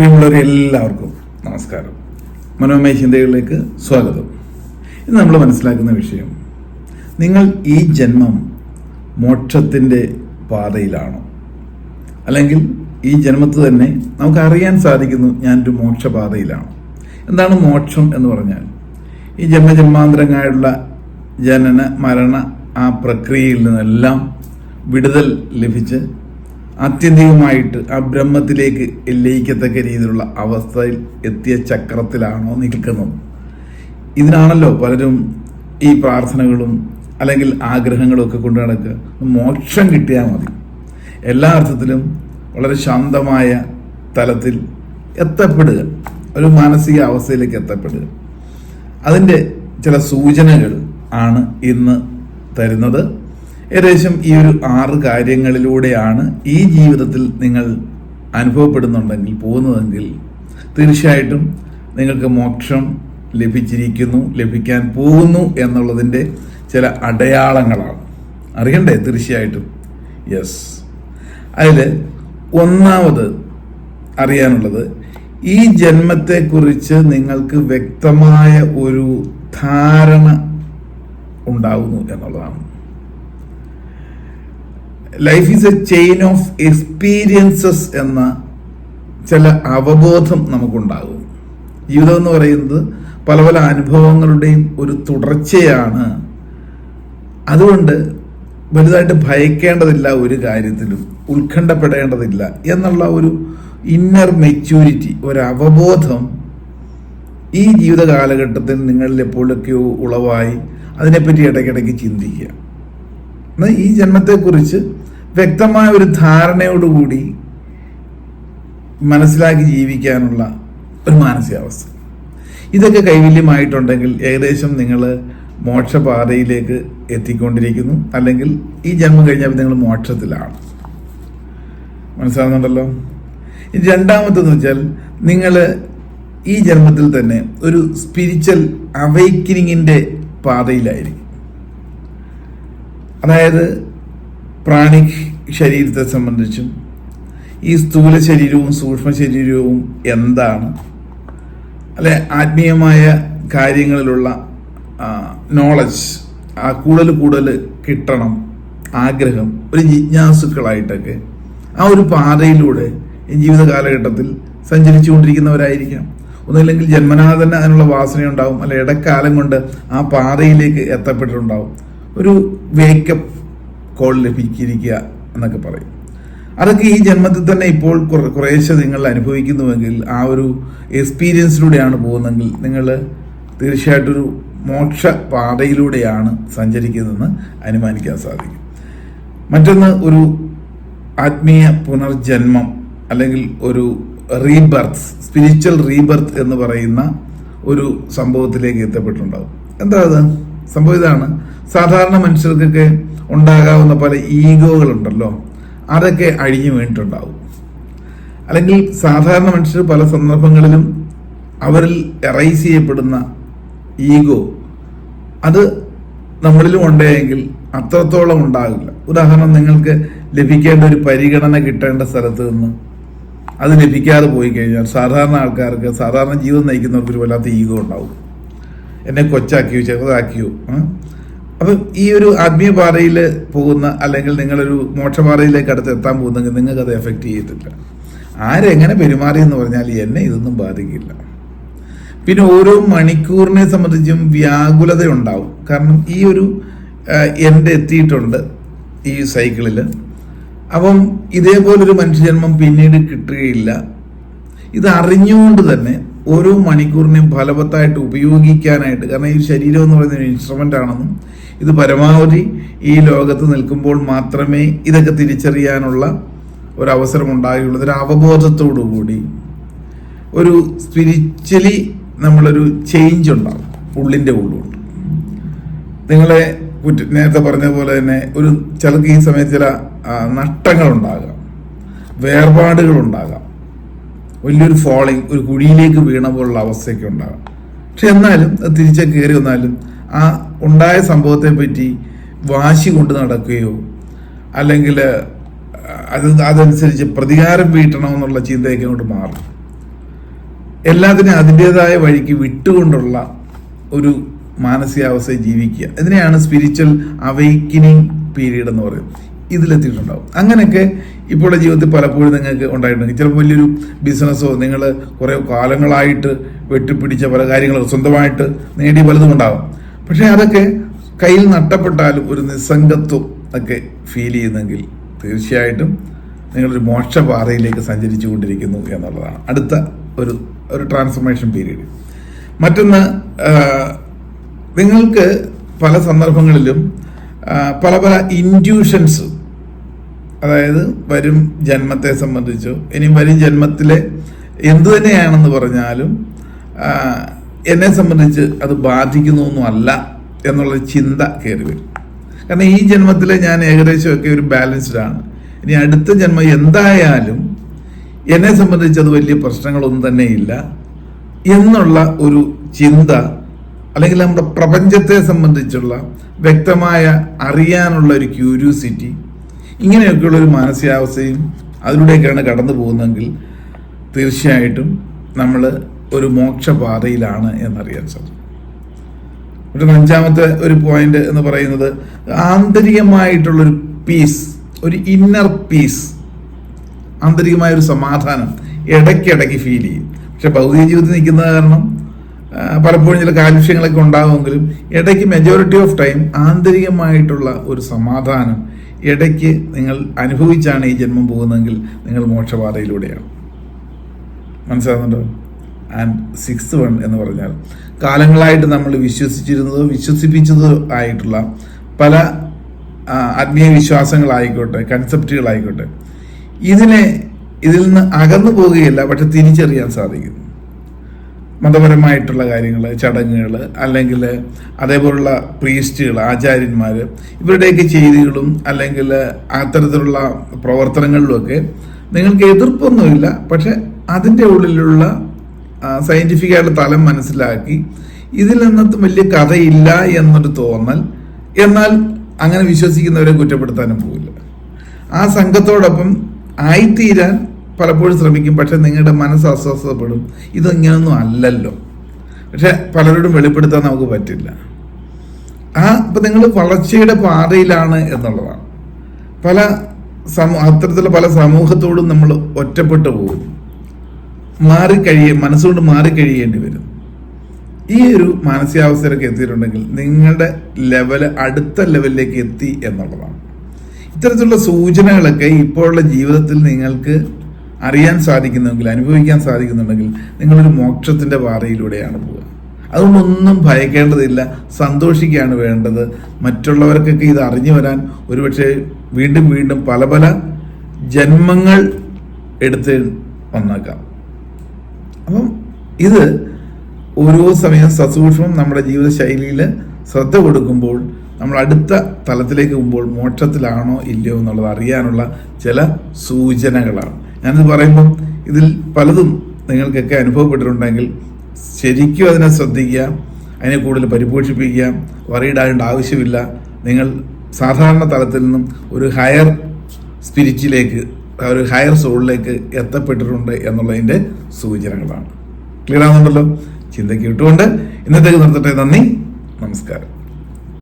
പ്രിയമുള്ളവരെ എല്ലാവർക്കും നമസ്കാരം. മനോമയ ചിന്തകളിലേക്ക് സ്വാഗതം. ഇന്ന് നമ്മൾ മനസ്സിലാക്കുന്ന വിഷയം നിങ്ങൾ ഈ ജന്മം മോക്ഷത്തിന്റെ പാതയിലാണോ? അല്ലെങ്കിൽ ഈ ജന്മത്ത് തന്നെ നമുക്ക് അറിയാൻ സാധിക്കുന്നു ഞാനൊരു മോക്ഷപാതയിലാണ്. എന്താണ് മോക്ഷം എന്ന് പറഞ്ഞാൽ? ഈ ജന്മജന്മാന്തരങ്ങളായുള്ള ജനന മരണ ആ പ്രക്രിയയിൽ നിന്നെല്ലാം വിടുതൽ ലഭിച്ച് ആത്യന്തികമായിട്ട് ആ ബ്രഹ്മത്തിലേക്ക് ലയിക്കത്തക്ക രീതിയിലുള്ള അവസ്ഥയിൽ എത്തിയ ചക്രത്തിലാണോ നിൽക്കുന്നത്. ഇതിനാണല്ലോ പലരും ഈ പ്രാർത്ഥനകളും അല്ലെങ്കിൽ ആഗ്രഹങ്ങളും ഒക്കെ കൊണ്ടു നടക്കുക. മോക്ഷം കിട്ടിയാൽ മതി. എല്ലാ അർത്ഥത്തിലും വളരെ ശാന്തമായ തലത്തിൽ എത്തപ്പെടുക. ഒരു മാനസിക അവസ്ഥയിലേക്ക് എത്തപ്പെടുക. അതിന്റെ ചില സൂചനകൾ ആണ് ഇന്ന് തരുന്നത്. ഏകദേശം ഈ ഒരു ആറ് കാര്യങ്ങളിലൂടെയാണ് ഈ ജീവിതത്തിൽ നിങ്ങൾ അനുഭവപ്പെടുന്നുണ്ടെങ്കിൽ പോകുന്നതെങ്കിൽ തീർച്ചയായിട്ടും നിങ്ങൾക്ക് മോക്ഷം ലഭിച്ചിരിക്കുന്നു ലഭിക്കാൻ പോകുന്നു എന്നുള്ളതിന്റെ ചില അടയാളങ്ങളാണ്. അറിയണ്ടേ? തീർച്ചയായിട്ടും. യെസ് അതിൽ ഒന്നാമത് അറിയാനുള്ളത് ഈ ജന്മത്തെക്കുറിച്ച് നിങ്ങൾക്ക് വ്യക്തമായ ഒരു ധാരണ ഉണ്ടാകുന്നു എന്നുള്ളതാണ്. Life is a chain of experiences എന്ന ചില അവബോധം നമുക്കുണ്ടാകും. ജീവിതം എന്ന് പറയുന്നത് പല പല അനുഭവങ്ങളുടെയും ഒരു തുടർച്ചയാണ്. അതുകൊണ്ട് വലുതായിട്ട് ഭയക്കേണ്ടതില്ല ഒരു കാര്യത്തിലും ഉത്കണ്ഠപ്പെടേണ്ടതില്ല എന്നുള്ള ഒരു ഇന്നർ മെച്യൂരിറ്റി ഒരു അവബോധം ഈ ജീവിത കാലഘട്ടത്തിൽ നിങ്ങളിൽ എപ്പോഴൊക്കെയോ ഉളവായി അതിനെപ്പറ്റി ഇടയ്ക്കിടയ്ക്ക് ചിന്തിക്കുക. എന്നാൽ ഈ ജന്മത്തെക്കുറിച്ച് വ്യക്തമായ ഒരു ധാരണയോടുകൂടി മനസ്സിലാക്കി ജീവിക്കാനുള്ള ഒരു മാനസികാവസ്ഥ. ഇതൊക്കെ കൈവല്യമായിട്ടുണ്ടെങ്കിൽ ഏകദേശം നിങ്ങൾ മോക്ഷപാതയിലേക്ക് എത്തിക്കൊണ്ടിരിക്കുന്നു. അല്ലെങ്കിൽ ഈ ജന്മം കഴിഞ്ഞാൽ നിങ്ങൾ മോക്ഷത്തിലാണ്. മനസ്സിലാകുന്നുണ്ടല്ലോ രണ്ടാമത്തെന്ന് വെച്ചാൽ നിങ്ങൾ ഈ ജന്മത്തിൽ തന്നെ ഒരു സ്പിരിച്വൽ അവൈക്കനിങ്ങിന്റെ പാതയിലായിരിക്കും. അതായത് പ്രാണിക് ശരീരത്തെ സംബന്ധിച്ചും ഈ സ്ഥൂല ശരീരവും സൂക്ഷ്മ ശരീരവും എന്താണ്? അല്ലെ ആത്മീയമായ കാര്യങ്ങളിലുള്ള നോളജ് ആ കൂടുതൽ കൂടുതൽ കിട്ടണം ആഗ്രഹം ഒരു ജിജ്ഞാസുക്കളായിട്ടൊക്കെ ആ ഒരു പാതയിലൂടെ ജീവിത കാലഘട്ടത്തിൽ സഞ്ചരിച്ചുകൊണ്ടിരിക്കുന്നവരായിരിക്കാം. ഒന്നുമില്ലെങ്കിൽ ജന്മനാ തന്നെ അതിനുള്ള വാസനയുണ്ടാവും അല്ലെ ഇടക്കാലം കൊണ്ട് ആ പാതയിലേക്ക് എത്തപ്പെട്ടിട്ടുണ്ടാവും. ഒരു വേക്കപ്പ് കോൾ ലഭിച്ചിരിക്കുക എന്നൊക്കെ പറയും. അതൊക്കെ ഈ ജന്മത്തിൽ തന്നെ ഇപ്പോൾ കുറ- കുറേശ്ശെ നിങ്ങൾ അനുഭവിക്കുന്നുവെങ്കിൽ ആ ഒരു എക്സ്പീരിയൻസിലൂടെയാണ് പോകുന്നതെങ്കിൽ നിങ്ങൾ തീർച്ചയായിട്ടും ഒരു മോക്ഷ പാതയിലൂടെയാണ് സഞ്ചരിക്കുന്നതെന്ന് അനുമാനിക്കാൻ സാധിക്കും. മറ്റൊന്ന് ഒരു ആത്മീയ പുനർജന്മം അല്ലെങ്കിൽ ഒരു റീബർത്ത് സ്പിരിച്വൽ റീബർത്ത് എന്ന് പറയുന്ന ഒരു സംഭവത്തിലേക്ക് എത്തപ്പെട്ടിട്ടുണ്ടാകും എന്താ അത്? സംഭവം ഇതാണ്. സാധാരണ മനുഷ്യർക്കൊക്കെ ഉണ്ടാകാവുന്ന പല ഈഗോകളുണ്ടല്ലോ. അതൊക്കെ അഴിഞ്ഞു വീണിട്ടുണ്ടാവും. അല്ലെങ്കിൽ സാധാരണ മനുഷ്യർ പല സന്ദർഭങ്ങളിലും അവരിൽ എറൈസ് ചെയ്യപ്പെടുന്ന ഈഗോ അത് നമ്മളിലും ഉണ്ടെങ്കിൽ അത്രത്തോളം ഉണ്ടാകില്ല. ഉദാഹരണം നിങ്ങൾക്ക് ലഭിക്കേണ്ട ഒരു പരിഗണന കിട്ടേണ്ട സ്ഥലത്ത് നിന്ന് അത് ലഭിക്കാതെ പോയി കഴിഞ്ഞാൽ സാധാരണ ആൾക്കാർക്ക് സാധാരണ ജീവിതം നയിക്കുന്നവർക്ക് ഒരു വല്ലാത്ത ഈഗോ ഉണ്ടാവും. എന്നെ കൊച്ചാക്കിയോ ചെറുതാക്കിയോ? അപ്പം ഈ ഒരു ആത്മീയ പാതയിൽ പോകുന്ന അല്ലെങ്കിൽ നിങ്ങളൊരു മോക്ഷപാതയിലേക്ക് അടുത്ത് എത്താൻ പോകുന്നെങ്കിൽ നിങ്ങൾക്ക് അത് എഫക്റ്റ് ചെയ്തിട്ടില്ല ആരെങ്ങനെ പെരുമാറി എന്ന് പറഞ്ഞാൽ എന്നെ ഇതൊന്നും ബാധിക്കില്ല. പിന്നെ ഓരോ മണിക്കൂറിനെ സംബന്ധിച്ചും വ്യാകുലത ഉണ്ടാവും കാരണം ഈ ഒരു എന്റെ എത്തിയിട്ടുണ്ട് ഈ സൈക്കിളിൽ അപ്പം ഇതേപോലൊരു മനുഷ്യജന്മം പിന്നീട് കിട്ടുകയില്ല. ഇത് അറിഞ്ഞുകൊണ്ട് തന്നെ ഓരോ മണിക്കൂറിനെയും ഫലവത്തായിട്ട് ഉപയോഗിക്കാനായിട്ട് കാരണം ഈ ശരീരം എന്ന് പറയുന്ന ഒരു ഇൻസ്ട്രുമെന്റ് ആണെന്നും ഇത് പരമാവധി ഈ ലോകത്ത് നിൽക്കുമ്പോൾ മാത്രമേ ഇതൊക്കെ തിരിച്ചറിയാനുള്ള ഒരവസരം അവസരം ഉണ്ടാകുകയുള്ളൂ ഒരു അവബോധത്തോടു കൂടി ഒരു സ്പിരിച്വലി നമ്മളൊരു ചേഞ്ച് ഉണ്ടാവും ഉള്ളിന്റെ ഉള്ളുകൊണ്ട്. നിങ്ങളെ കുറ്റ നേരത്തെ പറഞ്ഞ പോലെ തന്നെ ഒരു ചിലർക്ക് ഈ സമയത്ത് ചില നഷ്ടങ്ങളുണ്ടാകാം വേർപാടുകളുണ്ടാകാം. വലിയൊരു ഫോളോയിങ് ഒരു കുഴിയിലേക്ക് വീണ പോലുള്ള അവസ്ഥയൊക്കെ ഉണ്ടാകാം. പക്ഷെ എന്നാലും അത് തിരിച്ച് കയറി വന്നാലും ആ ഉണ്ടായ സംഭവത്തെ പറ്റി വാശി കൊണ്ട് നടക്കുകയോ അല്ലെങ്കിൽ അത് അതനുസരിച്ച് പ്രതികാരം വീട്ടണമെന്നുള്ള ചിന്തയൊക്കെ അങ്ങോട്ട് മാറും. എല്ലാത്തിനും അതിന്റെതായ വഴിക്ക് വിട്ടുകൊണ്ടുള്ള ഒരു മാനസികാവസ്ഥയിൽ ജീവിക്കുക. ഇതിനെയാണ് സ്പിരിച്വൽ അവൈക്കനിങ് പീരീഡ് എന്ന് പറയുന്നത്. ഇതിലെത്തിയിട്ടുണ്ടാവും. അങ്ങനെയൊക്കെ ഇപ്പോഴുള്ള ജീവിതത്തിൽ പലപ്പോഴും നിങ്ങൾക്ക് ഉണ്ടായിട്ടുണ്ട്. ചിലപ്പോൾ വലിയൊരു ബിസിനസ്സോ നിങ്ങൾ കുറേ കാലങ്ങളായിട്ട് വെട്ടിപ്പിടിച്ച പല കാര്യങ്ങളും സ്വന്തമായിട്ട് നേടിയ പലതും ഉണ്ടാകും പക്ഷേ അതൊക്കെ കയ്യിൽ നഷ്ടപ്പെട്ടാലും ഒരു നിസ്സംഗത്വം ഒക്കെ ഫീൽ ചെയ്യുന്നെങ്കിൽ തീർച്ചയായിട്ടും നിങ്ങളൊരു മോക്ഷപാതയിലേക്ക് സഞ്ചരിച്ചു കൊണ്ടിരിക്കുന്നു എന്നുള്ളതാണ്. അടുത്ത ഒരു ഒരു ട്രാൻസ്ഫർമേഷൻ പീരീഡ് മറ്റൊന്ന് നിങ്ങൾക്ക് പല സന്ദർഭങ്ങളിലും പല പല ഇൻഡ്യൂഷൻസ് അതായത് വരും ജന്മത്തെ സംബന്ധിച്ചോ. ഇനി വരും ജന്മത്തിലെ എന്തു തന്നെയാണെന്ന് പറഞ്ഞാലും എന്നെ സംബന്ധിച്ച് അത് ബാധിക്കുന്നൊന്നും അല്ല എന്നുള്ള ചിന്ത കയറി വരും. കാരണം ഈ ജന്മത്തിൽ ഞാൻ ഏകദേശമൊക്കെ ഒരു ബാലൻസ്ഡ് ആണ്. ഇനി അടുത്ത ജന്മം എന്തായാലും എന്നെ സംബന്ധിച്ച് അത് വലിയ പ്രശ്നങ്ങളൊന്നും തന്നെ ഇല്ല എന്നുള്ള ഒരു ചിന്ത അല്ലെങ്കിൽ നമ്മുടെ പ്രപഞ്ചത്തെ സംബന്ധിച്ചുള്ള വ്യക്തമായ അറിയാനുള്ള ഒരു ക്യൂരിയോസിറ്റി ഇങ്ങനെയൊക്കെയുള്ള ഒരു മാനസികാവസ്ഥയും അതിലൂടെയൊക്കെയാണ് കടന്നു പോകുന്നതെങ്കിൽ തീർച്ചയായിട്ടും നമ്മൾ ഒരു മോക്ഷപാതയിലാണ് എന്നറിയാൻ സാധിക്കും. ഒരു അഞ്ചാമത്തെ ഒരു പോയിന്റ് എന്ന് പറയുന്നത് ആന്തരികമായിട്ടുള്ളൊരു പീസ് ഒരു ഇന്നർ പീസ് ആന്തരികമായ ഒരു സമാധാനം ഇടയ്ക്കിടയ്ക്ക് ഫീൽ ചെയ്യും. പക്ഷെ ഭൗതിക ജീവിതത്തിൽ നിൽക്കുന്നത് കാരണം പലപ്പോഴും ചില കാലുഷ്യങ്ങളൊക്കെ ഉണ്ടാകുമെങ്കിലും ഇടയ്ക്ക് മെജോറിറ്റി ഓഫ് ടൈം ആന്തരികമായിട്ടുള്ള ഒരു സമാധാനം ഇടയ്ക്ക് നിങ്ങൾ അനുഭവിച്ചാണ് ഈ ജന്മം പോകുന്നതെങ്കിൽ നിങ്ങൾ മോക്ഷപാതയിലൂടെയാണ്. മനസ്സിലാകുന്നുണ്ടോ ആൻഡ് സിക്സ് വൺ എന്ന് പറഞ്ഞാൽ കാലങ്ങളായിട്ട് നമ്മൾ വിശ്വസിച്ചിരുന്നതോ വിശ്വസിപ്പിച്ചതോ ആയിട്ടുള്ള പല ആത്മീയ വിശ്വാസങ്ങളായിക്കോട്ടെ കൺസെപ്റ്റുകളായിക്കോട്ടെ ഇതിനെ ഇതിൽ നിന്ന് അകന്നു പോവുകയില്ല പക്ഷെ തിരിച്ചറിയാൻ സാധിക്കും മതപരമായിട്ടുള്ള കാര്യങ്ങൾ ചടങ്ങുകൾ അല്ലെങ്കിൽ അതേപോലുള്ള പ്രീസ്റ്റുകൾ ആചാര്യന്മാർ ഇവരുടെയൊക്കെ ചെയ്തികളും അല്ലെങ്കിൽ അത്തരത്തിലുള്ള പ്രവർത്തനങ്ങളിലുമൊക്കെ നിങ്ങൾക്ക് എതിർപ്പൊന്നുമില്ല. പക്ഷെ അതിന്റെ ഉള്ളിലുള്ള സയന്റിഫിക്കായിട്ടുള്ള തലം മനസ്സിലാക്കി ഇതിൽ നിന്നത്തും വലിയ കഥയില്ല എന്നൊരു തോന്നൽ എന്നാൽ അങ്ങനെ വിശ്വസിക്കുന്നവരെ കുറ്റപ്പെടുത്താനും പോവില്ല. ആ സംഘത്തോടൊപ്പം ആയിത്തീരാൻ പലപ്പോഴും ശ്രമിക്കും. പക്ഷെ നിങ്ങളുടെ മനസ്സ് അസ്വസ്ഥപ്പെടും ഇതിങ്ങനൊന്നും അല്ലല്ലോ. പക്ഷെ പലരോടും വെളിപ്പെടുത്താൻ നമുക്ക് പറ്റില്ല. ആ ഇപ്പം നിങ്ങൾ വളർച്ചയുടെ പാതയിലാണ് എന്നുള്ളതാണ്. പല സമൂ അത്തരത്തിലുള്ള പല സമൂഹത്തോടും നമ്മൾ ഒറ്റപ്പെട്ടു പോകും. മാറിക്കഴിയ മനസ്സുകൊണ്ട് മാറിക്കഴിയേണ്ടി വരും. ഈ ഒരു മാനസികാവസ്ഥയിലൊക്കെ എത്തിയിട്ടുണ്ടെങ്കിൽ നിങ്ങളുടെ ലെവൽ അടുത്ത ലെവലിലേക്ക് എത്തി എന്നുള്ളതാണ്. ഇത്തരത്തിലുള്ള സൂചനകളൊക്കെ ഇപ്പോഴുള്ള ജീവിതത്തിൽ നിങ്ങൾക്ക് അറിയാൻ സാധിക്കുന്നെങ്കിൽ അനുഭവിക്കാൻ സാധിക്കുന്നുണ്ടെങ്കിൽ നിങ്ങളൊരു മോക്ഷത്തിന്റെ പാതയിലൂടെയാണ് പോവുക. അതുകൊണ്ടൊന്നും ഭയക്കേണ്ടതില്ല. സന്തോഷിക്കുകയാണ് വേണ്ടത്. മറ്റുള്ളവർക്കൊക്കെ ഇത് അറിഞ്ഞു വരാൻ ഒരുപക്ഷെ വീണ്ടും വീണ്ടും പല പല ജന്മങ്ങൾ എടുത്ത് വന്നേക്കാം. അപ്പം ഇത് ഓരോ സമയം സസൂക്ഷ്മം നമ്മുടെ ജീവിതശൈലിയിൽ ശ്രദ്ധ കൊടുക്കുമ്പോൾ നമ്മൾ അടുത്ത തലത്തിലേക്ക് പോകുമ്പോൾ മോക്ഷത്തിലാണോ ഇല്ലയോ എന്നുള്ളത് അറിയാനുള്ള ചില സൂചനകളാണ്. ഞാനിത് പറയുമ്പം ഇതിൽ പലതും നിങ്ങൾക്കൊക്കെ അനുഭവപ്പെട്ടിട്ടുണ്ടെങ്കിൽ ശരിക്കും അതിനെ ശ്രദ്ധിക്കുക അതിനെ കൂടുതൽ പരിപോഷിപ്പിക്കുക വറീഡാകേണ്ട ആവശ്യമില്ല. നിങ്ങൾ സാധാരണ തലത്തിൽ നിന്നും ഒരു ഹയർ സ്പിരിറ്റിലേക്ക് ഒരു ഹയർ സോളിലേക്ക് എത്തപ്പെട്ടിട്ടുണ്ട് എന്നുള്ളതിന്റെ സൂചനകളാണ്. ക്ലിയർ ആകുന്നുണ്ടല്ലോ ചിന്തയ്ക്ക് ഇട്ടുകൊണ്ട് ഇന്നത്തേക്ക് നിർത്തട്ടെ. നന്ദി. നമസ്കാരം.